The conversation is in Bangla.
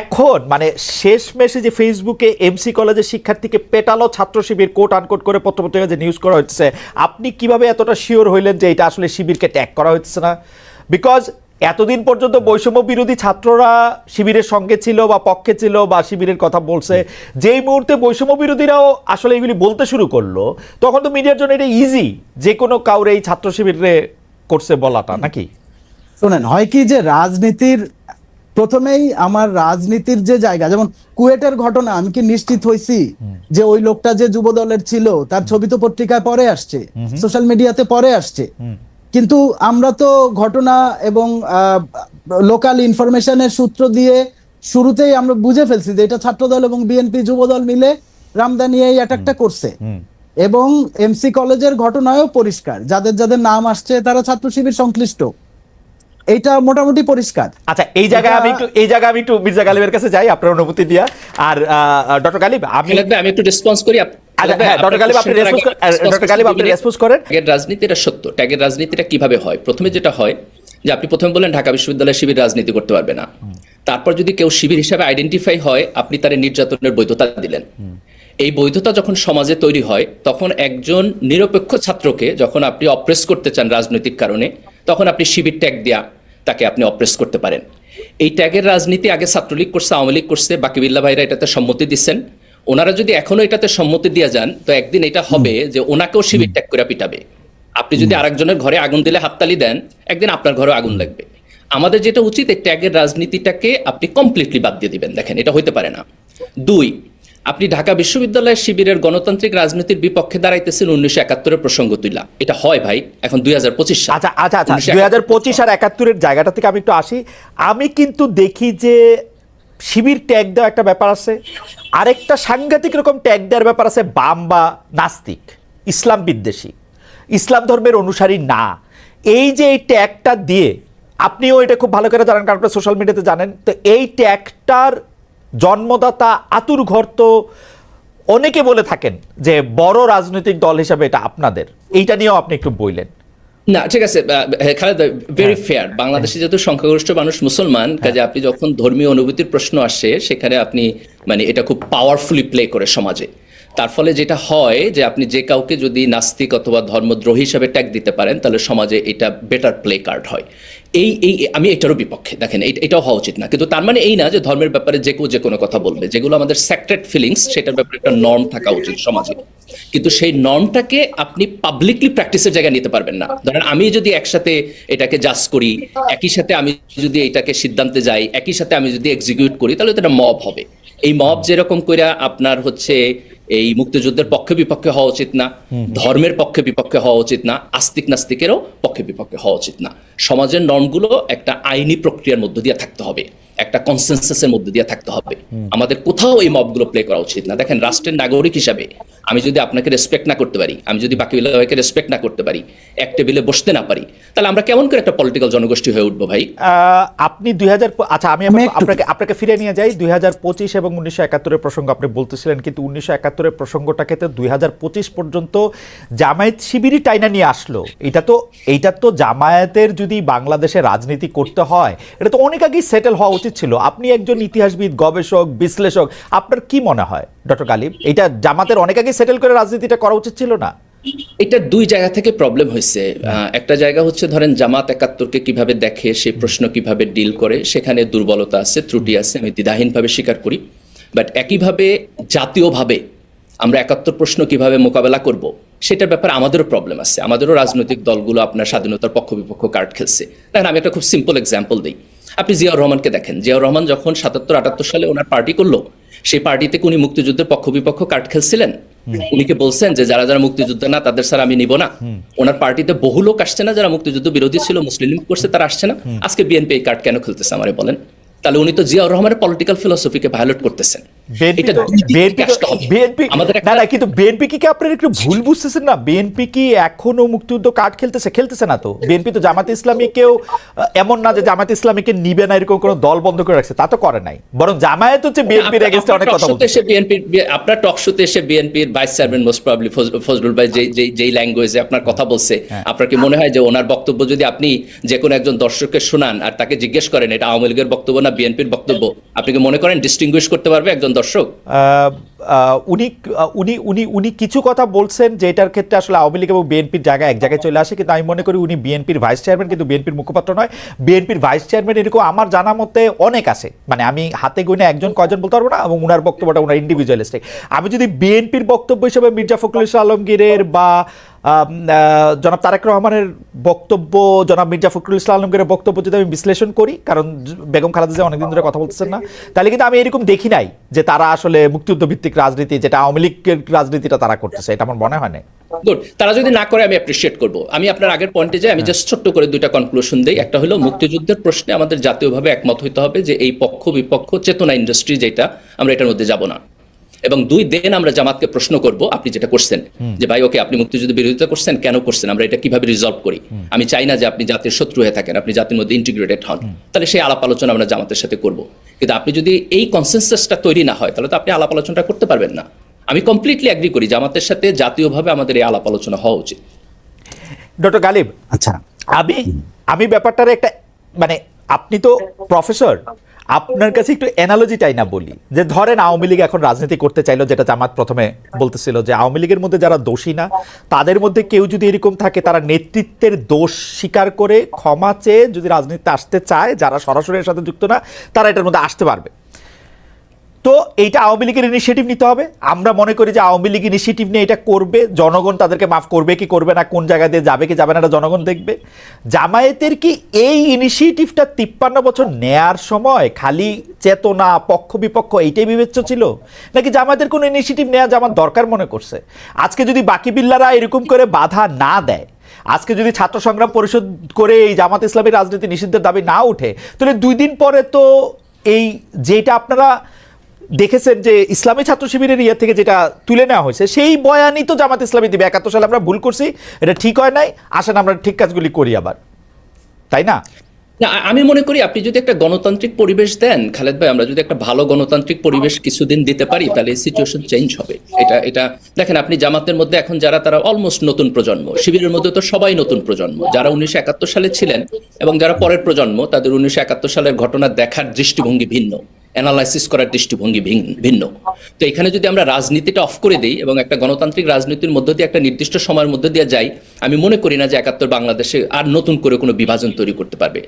এখন মানে শেষ মেশে যে ফেসবুকে এমসি কলেজের শিক্ষার্থীকে পেটালো ছাত্র শিবির কোট আনকোট করে পত্রপত্রিকা যে নিউজ করা হচ্ছে আপনি কীভাবে এতটা শিওর হইলেন যে এটা আসলে শিবিরকে ট্যাগ করা হচ্ছে না? বিকজ এতদিন পর্যন্ত বৈষম্য বিরোধী ছাত্ররা শিবিরের সঙ্গে ছিল বা পক্ষে ছিল বা শিবিরের কথা বলছে, যেই মুহূর্তে বৈষম্য বিরোধীরাও আসলে এগুলি বলতে শুরু করল, তখন তো মিডিয়ার জন্য এটা ইজি যে কোনো কাউরে এই ছাত্র শিবিরে করছে বলাটা, নাকি? শোনেন, হয় কি যে রাজনীতির প্রথমেই আমার রাজনীতির যে জায়গা যেমন কুয়েটের ঘটনা আমি কি নিশ্চিত হইছি যে ওই লোকটা যে যুব দলের ছিল তার ছবি তো পত্রিকায় পরে আসছে সোশ্যাল মিডিয়াতে পরে আসছে। কিন্তু আমরা তো ঘটনা এবং লোকাল ইনফরমেশনের সূত্র দিয়ে শুরুতেই আমরা বুঝে ফেলছি যে এটা ছাত্রদল এবং বিএনপি যুবদল মিলে রামদানি এই অ্যাটাকটা করছে। এবং এমসি কলেজের ঘটনায়ও পরিষ্কার যাদের যাদের নাম আসছে তারা ছাত্র শিবির সংশ্লিষ্ট। এটা মোটামুটি পরিষ্কার। আচ্ছা এই জায়গায় আমি একটু এই জায়গায় আমি একটু মির্জা গালিবের কাছে যাই আপনার অনুমতি দিয়া। আর ডক্টর গালিব আমি লাগবে আমি একটু রেসপন্স করি আচ্ছা, হ্যাঁ, আপনার ডক্টর গালিব, আপনি প্রশ্নটার response আগে করেন, response ডক্টর গালিব, আপনি দিলে response করেন। ট্যাগের রাজনীতি এটা সত্য। ট্যাগের রাজনীতিটা কীভাবে হয়? প্রথমে যেটা হয় যে আপনি প্রথমে বললেন ঢাকা বিশ্ববিদ্যালয় শিবির রাজনীতি করতে পারবে না। তারপর যদি কেউ শিবির হিসাবে আইডেন্টিফাই হয় আপনি তার নির্যাতনের বৈধতা দিলেন। এই বৈধতা যখন সমাজে তৈরি হয় তখন একজন নিরপেক্ষ ছাত্রকে যখন আপনি অপ্রেস করতে চান রাজনৈতিক কারণে তখন আপনি শিবির ট্যাগ দেয়া তাকে আপনি অপ্রেস করতে পারেন। এই ট্যাগের রাজনীতি আগে ছাত্রলীগ করছে আওয়ামী লীগ করছে বাকি বিল্লা ভাইরা এটাতে সম্মতি দিচ্ছেন। ওনারা যদি এখনও এটাতে সম্মতি দিয়ে যান তো একদিন এটা হবে যে ওনাকেও শিবির ট্যাগ করে পিটাবে। আপনি যদি আরেকজনের ঘরে আগুন দিলে হাততালি দেন একদিন আপনার ঘরে আগুন লাগবে। আমাদের যেটা উচিত এই ট্যাগের রাজনীতিটাকে আপনি কমপ্লিটলি বাদ দিয়ে দিবেন। দেখেন এটা হইতে পারে না। দুই আপনি ঢাকা বিশ্ববিদ্যালয়ের শিবিরের গণতান্ত্রিক রাজনীতির বিপক্ষে দাঁড়াইতেছেন উনিশশো একাত্তরের প্রসঙ্গ তুইলা এটা হয় ভাই এখন দুই হাজার পঁচিশ আচ্ছা আচ্ছা আচ্ছা 1971 দুই হাজার পঁচিশ আর একাত্তরের জায়গাটা থেকে আমি একটু আসি। আমি কিন্তু দেখি যে শিবির ট্যাগ দেওয়া একটা ব্যাপার আছে। আরেকটা সাংঘাতিক রকম ট্যাগ দেওয়ার ব্যাপার আছে বাম বা নাস্তিক ইসলাম বিদ্বেষী। ইসলাম ধর্মের অনুসারী না। এই যে এই ট্যাগটা দিয়ে আপনিও এটা খুব ভালো করে জানেন কারণ সোশ্যাল মিডিয়াতে জানেন। তো এই ট্যাগটার জন্মদাতা আতুর ঘর তো অনেকে বলে থাকেন যে বড় রাজনৈতিক দল হিসাবে এটা আপনাদের। এইটা নিয়েও আপনি একটু বললেন না ঠিক আছে খালেদা ভেরি হ্যাঁ। ফেয়ার বাংলাদেশে যেহেতু সংখ্যাগরিষ্ঠ মানুষ মুসলমান কাজে আপনি যখন ধর্মীয় অনুভূতির প্রশ্ন আসে সেখানে আপনি মানে এটা খুব পাওয়ারফুলি প্লে করে সমাজে। তার ফলে যেটা হয় যে আপনি যে কাউকে যদি নাস্তিক অথবা ধর্মদ্রোহী হিসাবে ট্যাগ দিতে পারেন তাহলে সমাজে এটা বেটার প্লে কার্ড হয়। এই এই, আমি এটারও বিপক্ষে, দেখেন এটাও হওয়া উচিত না। কিন্তু তার মানে এই না যে ধর্মের ব্যাপারে যে কেউ যে কোনো কথা বলবে, যেগুলো আমাদের স্যাক্রেট ফিলিংস সেটার ব্যাপারে একটা নর্ম থাকা উচিত সমাজে। কিন্তু সেই নর্মটাকে আপনি পাবলিকলি প্র্যাকটিসের জায়গায় নিতে পারবেন না। ধরেন, আমি যদি একসাথে এটাকে জাজ করি, একই সাথে আমি যদি এটাকে সিদ্ধান্তে যাই, একই সাথে আমি যদি এক্সিকিউট করি, তাহলে তো এটা মব হবে। এই মব যেরকম করে আপনার হচ্ছে এই মুক্তিযুদ্ধের পক্ষে বিপক্ষে হওয়া উচিত না ধর্মের পক্ষে বিপক্ষে হওয়া উচিত না আস্তিক নাস্তিকেরও পক্ষে বিপক্ষে হওয়া উচিত না। সমাজের নর্মগুলো একটা আইনি প্রক্রিয়ার মধ্য দিয়ে থাকতে হবে। একটা কনসেনসাসের মধ্যে দিয়ে থাকতে হবে। আমাদের কোথাও এই মবগুলো প্লে করা উচিত না। দেখেন রাষ্ট্রের নাগরিক হিসাবে আমি যদি আপনাকে রেসপেক্ট না করতে পারি আমি যদি বাকি ভাইকে রেসপেক্ট না করতে পারি এক টেবিলে বসতে না পারি তাহলে আমরা কেমন করে একটা পলিটিক্যাল জনগোষ্ঠী হয়ে উঠবো ভাই? আপনি দুই হাজার আচ্ছা আমি আপনাকে আপনাকে ফিরে নিয়ে যাই। দুই হাজার পঁচিশ এবং উনিশশো একাত্তরের প্রসঙ্গ আপনি বলতেছিলেন কিন্তু উনিশশো একাত্তরের প্রসঙ্গটাকে তো দুই হাজার পঁচিশ পর্যন্ত জামায়াত শিবিরই টাইনা নিয়ে আসলো। এটা তো এইটা তো জামায়াতের যদি বাংলাদেশে রাজনীতি করতে হয় এটা তো অনেক আগেই সেটেল হওয়া উচিত ছিল? আপনি একজন ইতিহাসবিদ, গবেষক, বিশ্লেষক, আপনার কি মনে হয়, ডক্টর গালিব এটা জামাতের অনেক আগে সেটেল করে রাজনীতিটা করা উচিত ছিল না? এটা দুই জায়গা থেকে প্রবলেম হয়েছে। একটা জায়গা হচ্ছে ধরেন জামাত একাত্তরকে কীভাবে দেখে সেই প্রশ্ন কীভাবে ডিল করে, সেখানে দুর্বলতা আছে, ত্রুটি আছে, আমি দ্বিধাহীনভাবে স্বীকার করি। বাট একইভাবে জাতীয়ভাবে আমরা একাত্তর প্রশ্ন কীভাবে মোকাবেলা করব, সেটার ব্যাপারে আমাদেরও প্রবলেম আছে। আমাদেরও রাজনৈতিক দলগুলো আপনার স্বাধীনতার পক্ষ বিপক্ষ কার্ড খেলছে। দেখেন, আমি একটা খুব সিম্পল এক্সাম্পল দিই। আপনি জিয়াউর রহমানকে দেখেন। জিয়াউর রহমান যখন সাতাত্তর আটাত্তর সালে ওনার পার্টি করল সেই পার্টিতে উনি মুক্তিযুদ্ধের পক্ষ বিপক্ষ কার্ড খেলছিলেন উনি কি বলছেন যে যারা যারা মুক্তিযুদ্ধ না তাদের স্যার আমি নিব না। ওনার পার্টিতে বহু লোক আসছে না যারা মুক্তিযুদ্ধ বিরোধী ছিল মুসলিম লীগ করছে তারা আসছে না। আজকে বিএনপি এই কার্ড কেন খেলতেছে আমারে বলেন? তাহলে উনি তো জিয়াউর রহমানের পলিটিক্যাল ফিলোসফিকে ভায়োলেট করতেছেন। বিএনপি এটা তো- দুই দিক থেকে বিএনপি তো- আসতে হবে। বিএনপি আমাদের না একটা না কিন্তু বিএনপি কি কি একটু ভুল বুঝতেছেন না বিএনপি কি এখনও মুক্তিযুদ্ধ কার্ড খেলতেছে খেলতেছে না তো বিএনপি তো জামাত ইসলামীকেও এমন না যে জামাত ইসলামীকে নিবে না এরকম কোনো দল বন্ধ করে রাখছে তা তো করে নাই বরং জামায়াত হচ্ছে বিএনপির আপনার- এগেনস্টে অনেক কথা বলছে এসে বিএনপির আপনার টক এসে বিএনপির vice chairman most probably Fazlul ভাই যেই যেই যেই ল্যাঙ্গুয়েজে আপনার কথা বলছে হ্যাঁ। আপনার কি মনে হয় যে ওনার বক্তব্য যদি আপনি যে কোনো একজন দর্শককে শোনান আর তাকে জিজ্ঞেস করেন এটা আওয়ামী লীগের বক্তব্য না বিএনপির বক্তব্য আপনি কি মনে করেন ডিস্টিংগুইশ করতে পারবে একজন দর্শক আহ, আহ, উনি উনি উনি উনি কিছু কথা বলছেন যে এটার ক্ষেত্রে আসলে আওয়ামী লীগ এবং বিএনপির জায়গায় এক জায়গায় চলে আসে, কিন্তু আমি মনে করি উনি বিএনপির ভাইস চেয়ারম্যান, কিন্তু বিএনপির মুখপাত্র নয়। বিএনপির ভাইস চেয়ারম্যান এরকম আমার জানা মতে অনেক আছে। মানে আমি হাতে গুনে একজন, কয়জন বলতে পারব না? এবং উনার বক্তব্যটা উনার ইন্ডিভিজুয়ালিস্টিক আমি যদি বিএনপির বক্তব্য হিসেবে মির্জা ফখরুল ইসলাম আলমগীরের বা জনাব তারেক রহমানের বক্তব্য, জনাব মির্জা ফখরুল ইসলাম আলমগীরের বক্তব্য যদি আমি বিশ্লেষণ করি, কারণ বেগম খালেদা অনেকদিন ধরে কথা বলতেছেন না, তাহলে কিন্তু আমি এরকম দেখি নাই যে তারা আসলে মুক্তিযুদ্ধ ভিত্তিক রাজনীতি যেটা আওয়ামী লীগের রাজনীতিটা তারা করতেছে এটা আমার মনে হয় না গুড তারা যদি না করে আমি অ্যাপ্রিসিয়েট করব। আমি আপনার আগের পয়েন্টে যাই আমি জাস্ট ছোট্ট করে দুইটা কনক্লুশন দেই। একটা হলো মুক্তিযুদ্ধের প্রশ্নে আমাদের জাতীয়ভাবে একমত হইতে হবে যে এই পক্ষ বিপক্ষ চেতনা ইন্ডাস্ট্রি যেটা আমরা এটার মধ্যে যাব না। এবং দুই দেন আমরা জামাতকে প্রশ্ন করব আপনি যেটা করছেন যে ভাই ওকে আপনি মুক্তিযুদ্ধ বিরোধিতা করছেন কেন করছেন? আমরা এটা কীভাবে রিজলভ করি? আমি চাই না যে আপনি জাতির শত্রু হয়ে থাকেন আপনি জাতির মধ্যে ইন্টিগ্রেটেড হন। তাহলে সেই আলাপ আলোচনা আমরা জামাতের সাথে করব। কিন্তু আপনি যদি এই কনসেনসাসটা তৈরি না হয় তাহলে তো আপনি আলাপ আলোচনাটা করতে পারবেন না। আমি কমপ্লিটলি অ্যাগ্রি করি জামাতের সাথে জাতীয়ভাবে আমাদের এই আলাপ আলোচনা হওয়া উচিত। ডক্টর গালিব আচ্ছা। আমি আমি ব্যাপারটার একটা মানে আপনি তো প্রফেসর আপনার কাছে একটু অ্যানালজিটাই না বলি। যে ধরেন আওয়ামী লীগ এখন রাজনীতি করতে চাইলো, যেটা জামাত প্রথমে বলতেছিল যে আওয়ামী লীগের মধ্যে যারা দোষী না, তাদের মধ্যে কেউ যদি এরকম থাকে, তারা নেতৃত্বের দোষ স্বীকার করে ক্ষমা চেয়ে যদি রাজনীতিতে আসতে চায়, যারা সরাসরি এর সাথে যুক্ত না, তারা এটার মধ্যে আসতে পারবে। তো এইটা আওয়ামী লীগের ইনিশিয়েটিভ নিতে হবে। আমরা মনে করি যে আওয়ামী লীগ ইনিশিয়েটিভ নিয়ে এটা করবে, জনগণ তাদেরকে মাফ করবে কি করবে না, কোন জায়গা দিয়ে যাবে কি যাবে না, এটা জনগণ দেখবে। জামায়াতের কি এই ইনিশিয়েটিভটা তিপ্পান্ন বছর নেয়ার সময় খালি চেতনা, পক্ষ বিপক্ষ এইটাই বিবেচ্য ছিল? নাকি জামায়াতের কোনো ইনিশিয়েটিভ নেওয়া জামাত দরকার মনে করছে? আজকে যদি বাকি বিল্লারা এরকম করে বাধা না দেয়, আজকে যদি ছাত্র সংগ্রাম পরিষদ করে এই জামাত ইসলামী রাজনীতি নিষিদ্ধের দাবি না উঠে, তাহলে দুই দিন পরে তো এই যেটা আপনারা দেখেছেন যে ইসলামী ছাত্র শিবিরের ইয়ে থেকে যেটা তুলে নেওয়া হয়েছে, সেই বয়ানই তো জামাত ইসলামী দিবে। একাত্তর সালে আমরা ভুল করছি, এটা ঠিক হয় নাই। আসেন, আমরা ঠিক কাজগুলি করি আবার। তাই না? না আমি মনে করি আপনি যদি একটা গণতান্ত্রিক পরিবেশ দেন, খালেদ ভাই, আমরা যদি একটা ভালো গণতান্ত্রিক পরিবেশ কিছুদিন দিতে পারি, তাহলে সিচুয়েশন চেঞ্জ হবে। এটা এটা, দেখেন, আপনি জামাতের মধ্যে এখন যারা, তারা অলমোস্ট নতুন প্রজন্ম। শিবিরের মধ্যে তো সবাই নতুন প্রজন্ম। যারা উনিশশো একাত্তর সালে ছিলেন এবং যারা পরের প্রজন্ম, তাদের উনিশশো একাত্তর সালের ঘটনা দেখার দৃষ্টিভঙ্গি ভিন্ন। অ্যানালাইসিস করার দৃষ্টিভঙ্গি ভিন- ভিন্ন। তো এখানে যদি আমরা রাজনীতিটা অফ করে দিই এবং একটা গণতান্ত্রিক রাজনীতির মধ্য দিয়ে একটা নির্দিষ্ট সময়ের মধ্যে দিয়ে যাই, আমি মনে করি না যে একাত্তর বাংলাদেশে আর নতুন করে কোনো বিভাজন তৈরি করতে পারবে।